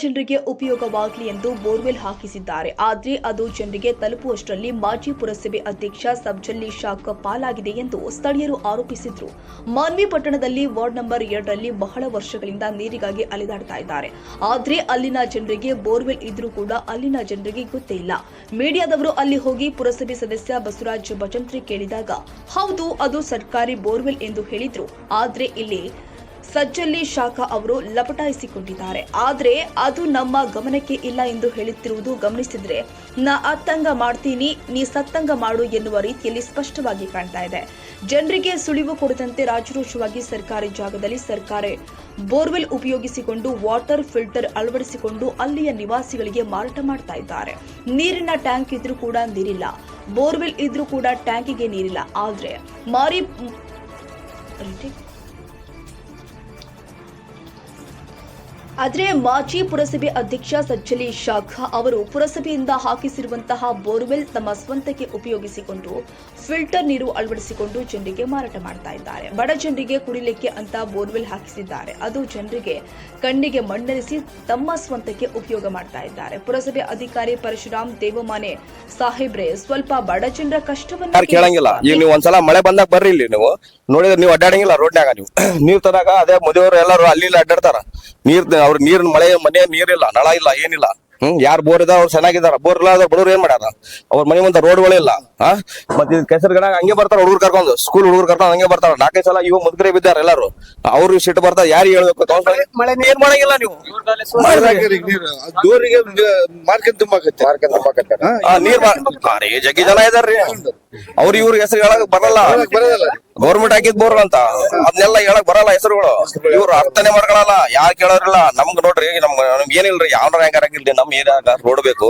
ಜನರಿಗೆ ಉಪಯೋಗವಾಗಲಿ ಎಂದು ಬೋರ್ವೆಲ್ ಹಾಕಿಸಿದ್ದಾರೆ. ಆದರೆ ಅದು ಜನರಿಗೆ ತಲುಪುವಷ್ಟರಲ್ಲಿ ಮಾಜಿ ಪುರಸಭೆ ಅಧ್ಯಕ್ಷ ಸಬ್ಜಲ್ಲಿ ಶಾಖ ಪಾಲಾಗಿದೆ ಎಂದು ಸ್ಥಳೀಯರು ಆರೋಪಿಸಿದ್ರು. ಮಾನ್ವಿ ಪಟ್ಟಣದಲ್ಲಿ ವಾರ್ಡ್ ನಂಬರ್ ಎರಡರಲ್ಲಿ ಬಹಳ ವರ್ಷಗಳಿಂದ ನೀರಿಗಾಗಿ ಅಲೆದಾಡ್ತಾ ಇದ್ದಾರೆ. ಆದರೆ ಅಲ್ಲಿನ ಜನರಿಗೆ ಬೋರ್ವೆಲ್ ಇದ್ರೂ ಕೂಡ ಅಲ್ಲಿನ ಜನರಿಗೆ ಗೊತ್ತೇ ಇಲ್ಲ. ಮೀಡಿಯಾದವರು ಅಲ್ಲಿ ಹೋಗಿ ಪುರಸಭೆ ಸದಸ್ಯ ಬಸವರಾಜ್ ಭಜಂತ್ರಿ ಕೇಳಿದಾಗ, ಹೌದು, ಅದು ಸರ್ಕಾರಿ ಬೋರ್ವೆಲ್ ಎಂದು ಹೇಳಿದ್ರು. ಆದರೆ ಇಲ್ಲಿ ಸಜ್ಜಲ್ಲಿ ಶಾಖಾ ಅವರು ಲಪಟಾಯಿಸಿಕೊಂಡಿದ್ದಾರೆ. ಆದರೆ ಅದು ನಮ್ಮ ಗಮನಕ್ಕೆ ಇಲ್ಲ ಎಂದು ಹೇಳುತ್ತಿರುವುದು ಗಮನಿಸಿದ್ರೆ, ನಾ ಅತ್ತಂಗ ಮಾಡ್ತೀನಿ, ನೀ ಸತ್ತಂಗ ಮಾಡು ಎನ್ನುವ ರೀತಿಯಲ್ಲಿ ಸ್ಪಷ್ಟವಾಗಿ ಕಾಣ್ತಾ ಇದೆ. ಜನರಿಗೆ ಸುಳಿವು ಕೊಡದಂತೆ ರಾಜರೋಷವಾಗಿ ಸರ್ಕಾರಿ ಜಾಗದಲ್ಲಿ ಸರ್ಕಾರ ಬೋರ್ವೆಲ್ ಉಪಯೋಗಿಸಿಕೊಂಡು ವಾಟರ್ ಫಿಲ್ಟರ್ ಅಳವಡಿಸಿಕೊಂಡು ಅಲ್ಲಿಯ ನಿವಾಸಿಗಳಿಗೆ ಮಾರಾಟ ಮಾಡ್ತಾ ಇದ್ದಾರೆ. ನೀರಿನ ಟ್ಯಾಂಕ್ ಇದ್ರೂ ಕೂಡ ನೀರಿಲ್ಲ. ಬೋರ್ವೆಲ್ ಇದ್ರೂ ಕೂಡ ಟ್ಯಾಂಕಿಗೆ ನೀರಿಲ್ಲ. ಆದ್ರೆ ಮಾರಿ ಆದ್ರೆ ಮಾಜಿ ಪುರಸಭೆ ಅಧ್ಯಕ್ಷ ಸಜ್ಜಲಿ ಶಾಖಾ ಅವರು ಪುರಸಭೆಯಿಂದ ಹಾಕಿಸಿರುವಂತಹ ಬೋರ್ವೆಲ್ ತಮ್ಮ ಸ್ವಂತಕ್ಕೆ ಉಪಯೋಗಿಸಿಕೊಂಡು ಫಿಲ್ಟರ್ ನೀರು ಅಳವಡಿಸಿಕೊಂಡು ಜನರಿಗೆ ಮಾರಾಟ ಮಾಡ್ತಾ ಇದ್ದಾರೆ. ಬಡ ಜನರಿಗೆ ಕುಡಿಲಿಕ್ಕೆ ಅಂತ ಬೋರ್ವೆಲ್ ಹಾಕಿಸಿದ್ದಾರೆ. ಅದು ಜನರಿಗೆ ಕಣ್ಣಿಗೆ ಮಣ್ಣರಿಸಿ ತಮ್ಮ ಸ್ವಂತಕ್ಕೆ ಉಪಯೋಗ ಮಾಡ್ತಾ ಇದ್ದಾರೆ. ಪುರಸಭೆ ಅಧಿಕಾರಿ ಪರಶುರಾಮ್ ದೇವಮಾನೆ ಸಾಹೇಬ್ರೆ ಸ್ವಲ್ಪ ಬಡ ಜನರ ಕಷ್ಟವನ್ನು ಕೇಳಂಗಿಲ್ಲ. ಈಗ ನೀವು ಒಂದ್ಸಲ ಮಳೆ ಬಂದಾಗ ಬರ್ರಿ ಇಲ್ಲಿ ನೀವು. ನೋಡಿದ್ರೆ ನೀವು ಅಡ್ಡಾಡಂಗಿಲ್ಲ ರೋಡ್ನಾಗ ನೀವು. ನೀರ್ ತರಾಗ ಅದೇ ಮದುವೆಯವರು ಎಲ್ಲರೂ ಅಲ್ಲಿ ಅಡ್ಡಾಡ್ತಾರ. ನೀರ್ ಅವ್ರ ನೀರಿನ ಮಳೆ ಮನೆ ನೀರಿಲ್ಲ ನಳ ಇಲ್ಲ ಏನಿಲ್ಲ. ಹ್ಮ್ ಯಾರು ಬೋರ್ ಇದಾರ ಅವ್ರು ಚೆನ್ನಾಗಿದಾರ. ಬೋರ್ ಇಲ್ಲ ಅದ್ರ ಬಡವ್ರು ಏನ್ ಮಾಡ್ಯಾರ? ಅವ್ರ ಮನೆ ಮುಂದೆ ರೋಡ್ಗಳಿಲ್ಲ ಹಾ ಮತ್ತೆ ಕೆಸರು ಗಣ ಹಂಗೆ ಬರ್ತಾರ ಹುಡುಗರು ಕರ್ಕೊಂಡು. ಸ್ಕೂಲ್ ಹುಡುಗರು ಕರ್ಕೊಂಡು ಹಂಗೆ ಬರ್ತಾರ. ನಾಲ್ಕೈದು ಸಲ ಇವ ಮುದ್ಗರೆ ಬಿದ್ದಾರ ಎಲ್ಲಾರು. ಅವ್ರು ಸಿಟ್ಟು ಬರ್ತಾರ ಯಾರು ಹೇಳ್ಬೇಕು? ಮಳೆ ಏನ್ ಮಾಡಂಗಿಲ್ಲ ನೀವು? ದೂರಿಗೆ ಮಾರ್ಕೆಟ್ ತುಂಬಾಕತ್ತೆ ಆ, ನೀರ್ ಜಗ್ಗಿ ಜನ ಇದಾರ್ರಿ. ಅವ್ರ ಇವ್ರ ಹೆಸರು ಹೇಳಕ್ ಬರಲ್ಲ. ಗೌರ್ಮೆಂಟ್ ಹಾಕಿದ್ ಬೋರ್ ಅಂತ. ಅದನ್ನೆಲ್ಲ ಹೇಳಕ್ ಬರಲ್ಲ ಹೆಸರುಗಳು. ಇವ್ರು ಅರ್ಥನೆ ಮಾಡ್ಕೊಳಲ್ಲ. ಯಾರು ಕೇಳೋರಿಲ್ಲ. ನಮ್ಗ್ ನೋಡ್ರಿ ನಮ್ಗೆ ನಮ್ಗೆ ಏನಿಲ್ರಿ ಯಾವ್ರ ಹೆಂಗಾರ ಆಗಿಲ್ರಿ ನಮ್ ಏರಿಯಾಗ ರೋಡ್ ಬೇಕು